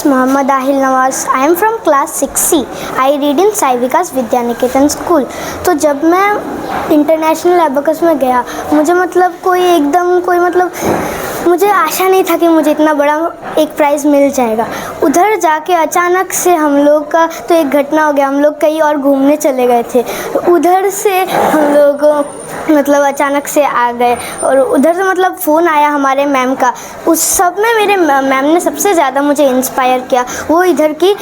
is Muhammad Ahil Nawaz. I am from class 6C. I read in Sai Vikas Vidyaniketan School. तो जब मैं international abacus में गया, मुझे मतलब कोई एकदम कोई मतलब मुझे आशा नहीं था कि मुझे इतना बड़ा एक प्राइज़ मिल जाएगा उधर जाके अचानक से हम लोग का तो एक घटना हो गया हम लोग कहीं और घूमने चले गए थे उधर से हम लोग मतलब अचानक से आ गए और उधर से मतलब फ़ोन आया हमारे मैम का। उस सब में मेरे मैम ने सबसे ज़्यादा मुझे इंस्पायर किया। वो इधर की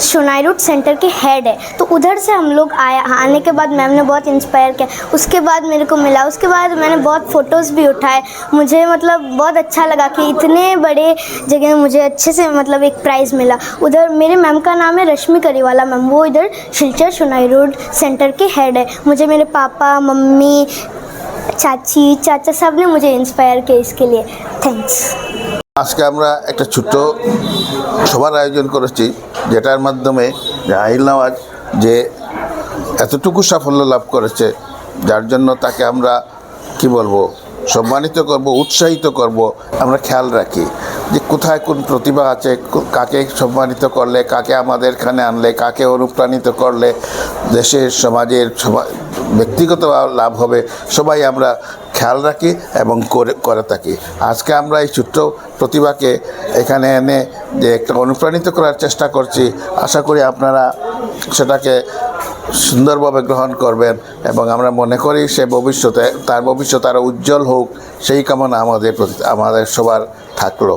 शोनाई रूट सेंटर के हेड है। तो उधर से हम लोग आया, आने के बाद मैम ने बहुत इंस्पायर किया। उसके बाद मेरे को मिला। उसके बाद मैंने बहुत फ़ोटोज़ भी उठाए। मुझे मतलब बहुत अच्छा लगा कि इतने बड़े जगह मुझे अच्छे से मतलब एक प्राइज़ मिला। उधर मेरे मैम का नाम है रश्मि करीवाला मैम। वो इधर शिलचर शोनाई रोड सेंटर के हेड है। मुझे मेरे पापा, मम्मी, चाची, चाचा सबने मुझे इंस्पायर किया इसके लिए। थैंक्स আজকে আমরা একটা ছোট্ট সভার আয়োজন করেছি, যেটার মাধ্যমে আহিল নওয়াজ যে এতটুকু সাফল্য লাভ করেছে, যার জন্য তাকে আমরা, কি বলব, সম্মানিত করব, উৎসাহিত করব, আমরা খেয়াল রাখি যে কোথায় কোন প্রতিভা আছে, কাকে সম্মানিত করলে, কাকে আমাদের এখানে আনলে, কাকে অনুপ্রাণিত করলে দেশের, সমাজের, সমাজ ব্যক্তিগত লাভ হবে, সবাই আমরা খেয়াল রাখি এবং করে করে থাকি। আজকে আমরা এই ছোট্ট প্রতিভাকে এখানে এনে যে একটা অনুপ্রাণিত করার চেষ্টা করছি, আশা করি আপনারা সেটাকে সুন্দরভাবে গ্রহণ করবেন এবং আমরা মনে করি সে ভবিষ্যতে, তার ভবিষ্যৎ আরও উজ্জ্বল হোক, সেই কামনা আমাদের প্রতি, আমাদের সবার থাকল।